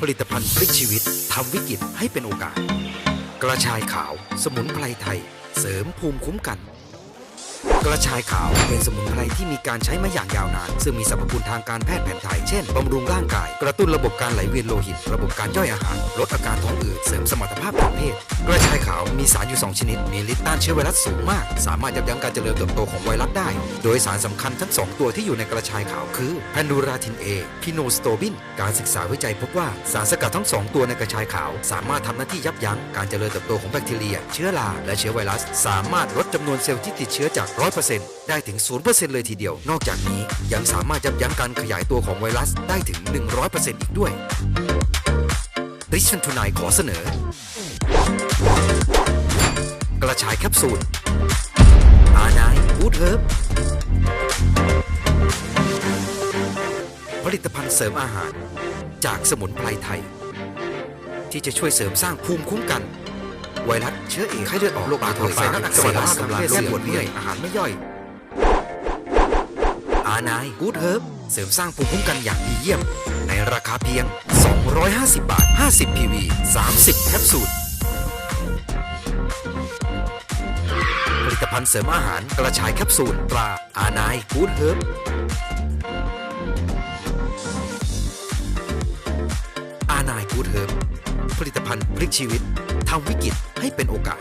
ผลิตภัณฑ์พลิกชีวิตทำวิกฤตให้เป็นโอกาส กระชายขาว สมุนไพรไทย เสริมภูมิคุ้มกันกระชายขาวเป็นสมุนไพรที่มีการใช้มาอย่างยาวนาน ซึ่งมีสรรพคุณทางการแพทย์แผนไทย เช่น บำรุงร่างกาย กระตุ้นระบบการไหลเวียนโลหิต ระบบการย่อยอาหาร ลดอาการท้องอืด เสริมสมรรถภาพทางเพศ กระชายขาวมีสารอยู่ 2 ชนิด มีฤทธิ์ต้านเชื้อไวรัสสูงมาก สามารถยับยั้งการเจริญเติบโตของไวรัสได้ โดยสารสำคัญทั้ง 2 ตัวที่อยู่ในกระชายขาวคือแพนูราทินเอ พิโนสโตบิน การศึกษาวิจัยพบว่าสารสกัดทั้ง 2 ตัวในกระชายขาว สามารถทำหน้าที่ยับยั้งการเจริญเติบโตของแบคทีเรีย เชื้อรา และเชื้อไวรัส สามารถลดจำนวนเซลล์ที่ติดเชื้อจาก100%ได้ถึง 0%เลยทีเดียว นอกจากนี้ยังสามารถยับยั้งการขยายตัวของไวรัสได้ถึง 100%อีกด้วยริชันทูนายขอเสนอ กระชายแคปซูล อานายวูดเฮิร์บผลิตภัณฑ์เสริมอาหารจากสมุนไพรไทย ที่จะช่วยเสริมสร้างภูมิคุ้มกัน ไวรัสเชื้อเอไข้เลือดออกโรคปากถ่วยไส้อักเสบกำลังเลือดปวดเมื่อยอาหารไม่ย่อย อานายกูดเฮิร์บเสริมสร้างภูมิคุ้มกันอย่างดีเยี่ยม ในราคาเพียง 250 บาท 50 PV 30 แคปซูลผลิตภัณฑ์เสริมอาหารกระชายแคปซูลตราอานายกูดเฮิร์บอานายกูดเฮิร์บ ผลิตภัณฑ์พลิกชีวิตทำวิกฤตให้เป็นโอกาส